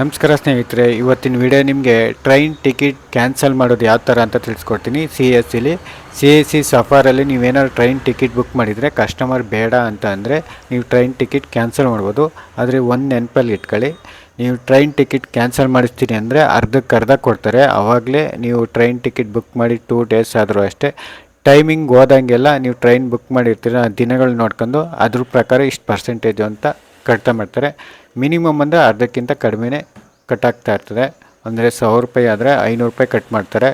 ನಮಸ್ಕಾರ ಸ್ನೇಹಿತರೆ, ಇವತ್ತಿನ ವಿಡಿಯೋ ನಿಮಗೆ ಟ್ರೈನ್ ಟಿಕೆಟ್ ಕ್ಯಾನ್ಸಲ್ ಮಾಡೋದು ಯಾವ ಥರ ಅಂತ ತಿಳಿಸ್ಕೊಡ್ತೀನಿ. ಸಿ ಎಸ್ ಸಿಲಿ ಸಿ ಎಸ್ ಸಿ ಸಫಾರಲ್ಲಿ ನೀವೇನಾದ್ರು ಟ್ರೈನ್ ಟಿಕೆಟ್ ಬುಕ್ ಮಾಡಿದರೆ ಕಸ್ಟಮರ್ ಬೇಡ ಅಂತ ಅಂದರೆ ನೀವು ಟ್ರೈನ್ ಟಿಕೆಟ್ ಕ್ಯಾನ್ಸಲ್ ಮಾಡ್ಬೋದು. ಆದರೆ ಒಂದು ನೆನಪಲ್ಲಿ ಇಟ್ಕೊಳ್ಳಿ. ನೀವು ಟ್ರೈನ್ ಟಿಕೆಟ್ ಕ್ಯಾನ್ಸಲ್ ಮಾಡಿಸ್ತೀನಿ ಅಂದರೆ ಅರ್ಧಕ್ಕೆ ಅರ್ಧ ಕೊಡ್ತಾರೆ. ಆವಾಗಲೇ ನೀವು ಟ್ರೈನ್ ಟಿಕೆಟ್ ಬುಕ್ ಮಾಡಿ ಟೂ ಡೇಸ್ ಆದರೂ ಅಷ್ಟೇ. ಟೈಮಿಂಗ್ ಹೋದಂಗೆಲ್ಲ ನೀವು ಟ್ರೈನ್ ಬುಕ್ ಮಾಡಿರ್ತೀರ, ದಿನಗಳು ನೋಡ್ಕೊಂಡು ಅದ್ರ ಪ್ರಕಾರ ಇಷ್ಟು ಪರ್ಸೆಂಟೇಜು ಅಂತ ಕಟ್ತಾ ಮಾಡ್ತಾರೆ. ಮಿನಿಮಮ್ ಅಂದರೆ ಅರ್ಧಕ್ಕಿಂತ ಕಡಿಮೆನೇ ಕಟ್ಟಾಗ್ತಾ ಇರ್ತದೆ. ಅಂದರೆ ಸಾವಿರ ರೂಪಾಯಿ ಆದರೆ ಐನೂರು ರೂಪಾಯಿ ಕಟ್ ಮಾಡ್ತಾರೆ.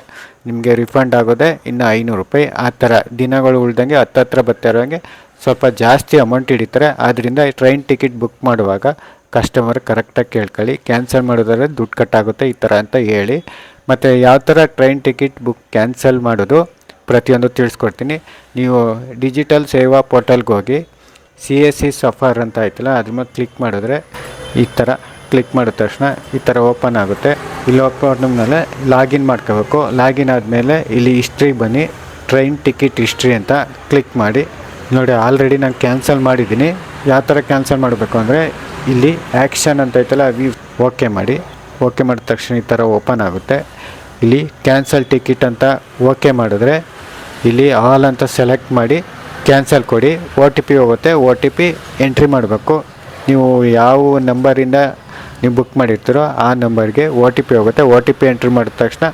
ನಿಮಗೆ ರಿಫಂಡ್ ಆಗೋದೇ ಇನ್ನು ಐನೂರು ರೂಪಾಯಿ. ಆ ಥರ ದಿನಗಳು ಉಳ್ದಂಗೆ ಹತ್ತತ್ರ ಬರ್ತಾ ಇರೋಂಗೆ ಸ್ವಲ್ಪ ಜಾಸ್ತಿ ಅಮೌಂಟ್ ಹಿಡಿತಾರೆ. ಆದ್ದರಿಂದ ಟ್ರೈನ್ ಟಿಕೆಟ್ ಬುಕ್ ಮಾಡುವಾಗ ಕಸ್ಟಮರ್ ಕರೆಕ್ಟಾಗಿ ಕೇಳ್ಕೊಳ್ಳಿ. ಕ್ಯಾನ್ಸಲ್ ಮಾಡಿದ್ರೆ ದುಡ್ಡು ಕಟ್ಟಾಗುತ್ತೆ ಈ ಥರ ಅಂತ ಹೇಳಿ. ಮತ್ತು ಯಾವ ಥರ ಟ್ರೈನ್ ಟಿಕೆಟ್ ಬುಕ್ ಕ್ಯಾನ್ಸಲ್ ಮಾಡೋದು ಪ್ರತಿಯೊಂದು ತಿಳಿಸ್ಕೊಡ್ತೀನಿ. ನೀವು ಡಿಜಿಟಲ್ ಸೇವಾ ಪೋರ್ಟಲ್ಗೆ ಹೋಗಿ ಸಿ ಎಸ್ ಸಿ ಸಫರ್ ಅಂತ ಆಯ್ತಲ್ಲ ಅದ್ರ ಮೇಲೆ ಕ್ಲಿಕ್ ಮಾಡಿದ್ರೆ ಈ ಥರ ಕ್ಲಿಕ್ ಮಾಡಿದ ತಕ್ಷಣ ಈ ಥರ ಓಪನ್ ಆಗುತ್ತೆ. ಇಲ್ಲಿ ಓಪನ್ ಮೇಲೆ ಲಾಗಿನ್ ಮಾಡ್ಕೋಬೇಕು. ಲಾಗಿನ್ ಆದಮೇಲೆ ಇಲ್ಲಿ ಹಿಸ್ಟ್ರಿ ಬನ್ನಿ. ಟ್ರೈನ್ ಟಿಕೆಟ್ ಹಿಸ್ಟ್ರಿ ಅಂತ ಕ್ಲಿಕ್ ಮಾಡಿ. ನೋಡಿ ಆಲ್ರೆಡಿ ನಾನು ಕ್ಯಾನ್ಸಲ್ ಮಾಡಿದ್ದೀನಿ. ಯಾವ ಥರ ಕ್ಯಾನ್ಸಲ್ ಮಾಡಬೇಕು ಅಂದರೆ, ಇಲ್ಲಿ ಆ್ಯಕ್ಷನ್ ಅಂತ ಐತಲ್ಲ ವಿ ಓಕೆ ಮಾಡಿ. ಓಕೆ ಮಾಡಿದ ತಕ್ಷಣ ಈ ಥರ ಓಪನ್ ಆಗುತ್ತೆ. ಇಲ್ಲಿ ಕ್ಯಾನ್ಸಲ್ ಟಿಕೆಟ್ ಅಂತ ಓಕೆ ಮಾಡಿದ್ರೆ, ಇಲ್ಲಿ ಆಲ್ ಅಂತ ಸೆಲೆಕ್ಟ್ ಮಾಡಿ ಕ್ಯಾನ್ಸಲ್ ಕೊಡಿ. ಓ ಟಿ ಪಿ ಹೋಗುತ್ತೆ. ಒ ಟಿ ಪಿ ಎಂಟ್ರಿ ಮಾಡಬೇಕು. ನೀವು ಯಾವ ನಂಬರಿಂದ ನೀವು ಬುಕ್ ಮಾಡಿರ್ತೀರೋ ಆ ನಂಬರ್ಗೆ ಒ ಟಿ ಪಿ ಹೋಗುತ್ತೆ. ಒ ಟಿ ಪಿ ಎಂಟ್ರಿ ಮಾಡಿದ ತಕ್ಷಣ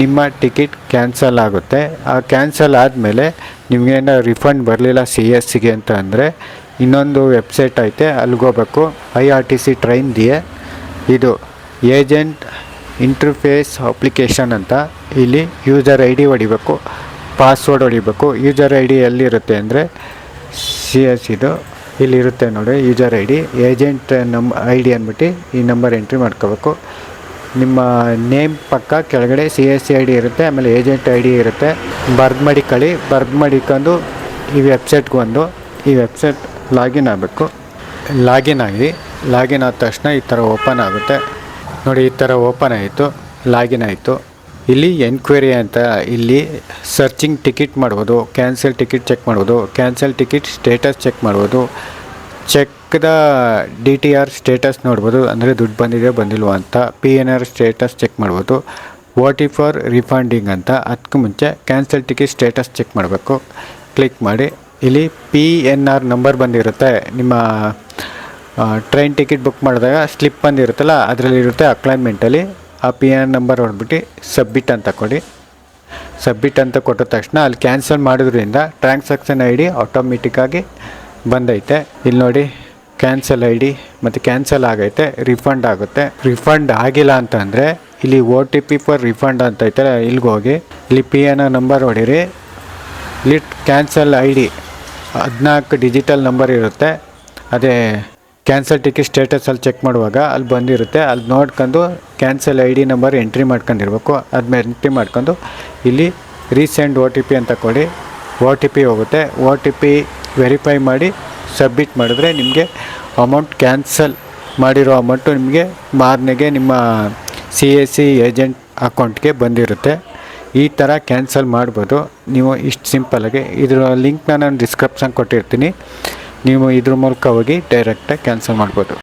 ನಿಮ್ಮ ಟಿಕೆಟ್ ಕ್ಯಾನ್ಸಲ್ ಆಗುತ್ತೆ. ಆ ಕ್ಯಾನ್ಸಲ್ ಆದಮೇಲೆ ನಿಮಗೇನೋ ರಿಫಂಡ್ ಬರಲಿಲ್ಲ ಸಿ ಎಸ್ ಸಿಗೆ ಅಂತ ಅಂದರೆ ಇನ್ನೊಂದು ವೆಬ್ಸೈಟ್ ಐತೆ. ಅಲ್ಲಿಗೆ ಹೋಗ್ಬೇಕು. I R T C train ದಿಯೆ ಇದು ಏಜೆಂಟ್ ಇಂಟರ್ಫೇಸ್ ಅಪ್ಲಿಕೇಶನ್ ಅಂತ. ಇಲ್ಲಿ ಯೂಸರ್ ಐ ಡಿ ಹೊಡಿಬೇಕು. ಪಾಸ್ವರ್ಡ್ ಹೊಡಿಬೇಕು. ಯೂಸರ್ ಐ ಡಿ ಎಲ್ಲಿರುತ್ತೆ ಅಂದರೆ ಸಿ ಎಸ್ ಇದು ಇಲ್ಲಿರುತ್ತೆ ನೋಡಿ. ಯೂಸರ್ ಐ ಡಿ ಏಜೆಂಟ್ ನಮ್ಮ ಐ ಡಿ ಅಂದ್ಬಿಟ್ಟು ಈ ನಂಬರ್ ಎಂಟ್ರಿ ಮಾಡ್ಕೋಬೇಕು. ನಿಮ್ಮ ನೇಮ್ ಪಕ್ಕ ಕೆಳಗಡೆ C S C I D ಇರುತ್ತೆ, ಆಮೇಲೆ ಏಜೆಂಟ್ ಐ ಡಿ ಇರುತ್ತೆ. ಬರ್ದು ಮಡಿಕೊಳ್ಳಿ ಮಾಡಿ ಮಡಿಕೊಂಡು ಈ ವೆಬ್ಸೈಟ್ಗೆ ಬಂದು ಈ ವೆಬ್ಸೈಟ್ ಲಾಗಿನ್ ಆಗಬೇಕು. ಲಾಗಿನ್ ಆಗಿ ಲಾಗಿನ್ ಆದ ತಕ್ಷಣ ಈ ಥರ ಓಪನ್ ಆಗುತ್ತೆ. ನೋಡಿ, ಈ ಥರ ಓಪನ್ ಆಯಿತು ಲಾಗಿನ್ ಆಯಿತು. ಇಲ್ಲಿ ಎನ್ಕ್ವೈರಿ ಅಂತ ಇಲ್ಲಿ ಸರ್ಚಿಂಗ್ ಟಿಕೆಟ್ ಮಾಡ್ಬೋದು ಕ್ಯಾನ್ಸಲ್ ಟಿಕೆಟ್ ಚೆಕ್ ಮಾಡ್ಬೋದು ಕ್ಯಾನ್ಸಲ್ ಟಿಕೆಟ್ ಸ್ಟೇಟಸ್ ಚೆಕ್ ಮಾಡ್ಬೋದು ಚೆಕ್ದ ಡಿ ಟಿ ಆರ್ ಸ್ಟೇಟಸ್ ನೋಡ್ಬೋದು, ಅಂದರೆ ದುಡ್ಡು ಬಂದಿದೆ ಬಂದಿಲ್ವೋ ಅಂತ P N R status check ಮಾಡ್ಬೋದು ವಾಟ್ ಟಿ ಫಾರ್ ರಿಫಂಡಿಂಗ್ ಅಂತ ಅದಕ್ಕೆ ಮುಂಚೆ ಕ್ಯಾನ್ಸಲ್ ಟಿಕೆಟ್ ಸ್ಟೇಟಸ್ ಚೆಕ್ ಮಾಡಬೇಕು. ಕ್ಲಿಕ್ ಮಾಡಿ, ಇಲ್ಲಿ ಪಿ ಎನ್ ಆರ್ ನಂಬರ್ ಬಂದಿರುತ್ತೆ, ನಿಮ್ಮ ಟ್ರೈನ್ ಟಿಕೆಟ್ ಬುಕ್ ಮಾಡಿದಾಗ ಸ್ಲಿಪ್ ಬಂದಿರುತ್ತಲ್ಲ, ಅದರಲ್ಲಿರುತ್ತೆ ಅಕ್ಲೈನ್ಮೆಂಟಲ್ಲಿ ಆ ಪಿ ಎನ್ ನಂಬರ್ ಹೊಡ್ಬಿಟ್ಟು ಸಬ್ಮಿಟ್ ಅಂತ ಕೊಡಿ. ಸಬ್ಮಿಟ್ ಅಂತ ಕೊಟ್ಟ ತಕ್ಷಣ ಅಲ್ಲಿ ಕ್ಯಾನ್ಸಲ್ ಮಾಡೋದ್ರಿಂದ ಟ್ರಾನ್ಸಾಕ್ಷನ್ ಐ ಡಿ ಆಟೋಮೆಟಿಕ್ಕಾಗಿ ಬಂದೈತೆ. ಇಲ್ಲಿ ನೋಡಿ ಕ್ಯಾನ್ಸಲ್ ಐ ಡಿ ಮತ್ತು ಕ್ಯಾನ್ಸಲ್ ಆಗೈತೆ ರಿಫಂಡ್ ಆಗುತ್ತೆ. ರಿಫಂಡ್ ಆಗಿಲ್ಲ ಅಂತಂದರೆ ಇಲ್ಲಿ O T P for refund ಅಂತ ಐತೆ ಇಲ್ಲಿಗೆ ಹೋಗಿ. ಇಲ್ಲಿ ಪಿ ಎನ್ ನಂಬರ್ ಹೊಡಿರಿ. ಇಲ್ಲಿ ಕ್ಯಾನ್ಸಲ್ ಐ ಡಿ ಹದಿನಾಲ್ಕು ಡಿಜಿಟಲ್ ನಂಬರ್ ಇರುತ್ತೆ. ಅದೇ ಕ್ಯಾನ್ಸಲ್ ಟಿಕೆಟ್ ಸ್ಟೇಟಸ್ ಅಲ್ಲಿ ಚೆಕ್ ಮಾಡುವಾಗ ಅಲ್ಲಿ ಬಂದಿರುತ್ತೆ. ಅಲ್ಲಿ ನೋಡ್ಕೊಂಡು cancel I D number entry ಮಾಡ್ಕೊಂಡಿರ್ಬೇಕು. ಅದನ್ನ ಎಂಟ್ರಿ ಮಾಡ್ಕೊಂಡು ಇಲ್ಲಿ ರೀಸೆಂಟ್ ಓ ಟಿ ಪಿ ಅಂತ ಕೊಡಿ ಓ ಟಿ ಪಿ ಹೋಗುತ್ತೆ. ಓ ಟಿ ಪಿ ವೆರಿಫೈ ಮಾಡಿ ಸಬ್ಮಿಟ್ ಮಾಡಿದ್ರೆ ನಿಮಗೆ ಅಮೌಂಟ್ ಕ್ಯಾನ್ಸಲ್ ಮಾಡಿರೋ ಅಮೌಂಟು ನಿಮಗೆ ಮಾರನೆಗೆ ನಿಮ್ಮ ಸಿ ಎಸ್ ಸಿ ಏಜೆಂಟ್ ಅಕೌಂಟ್ಗೆ ಬಂದಿರುತ್ತೆ. ಈ ಥರ ಕ್ಯಾನ್ಸಲ್ ಮಾಡ್ಬೋದು. ನೀವು ಇಷ್ಟು ಸಿಂಪಲ್ಲಾಗಿ ಇದರ ಲಿಂಕ್ನ ನಾನು ಡಿಸ್ಕ್ರಿಪ್ಷನ್ ಕೊಟ್ಟಿರ್ತೀನಿ. ನೀವು ಇದ್ರ ಮೂಲಕ ಹೋಗಿ ಡೈರೆಕ್ಟಾಗಿ ಕ್ಯಾನ್ಸಲ್ ಮಾಡ್ಬೋದು.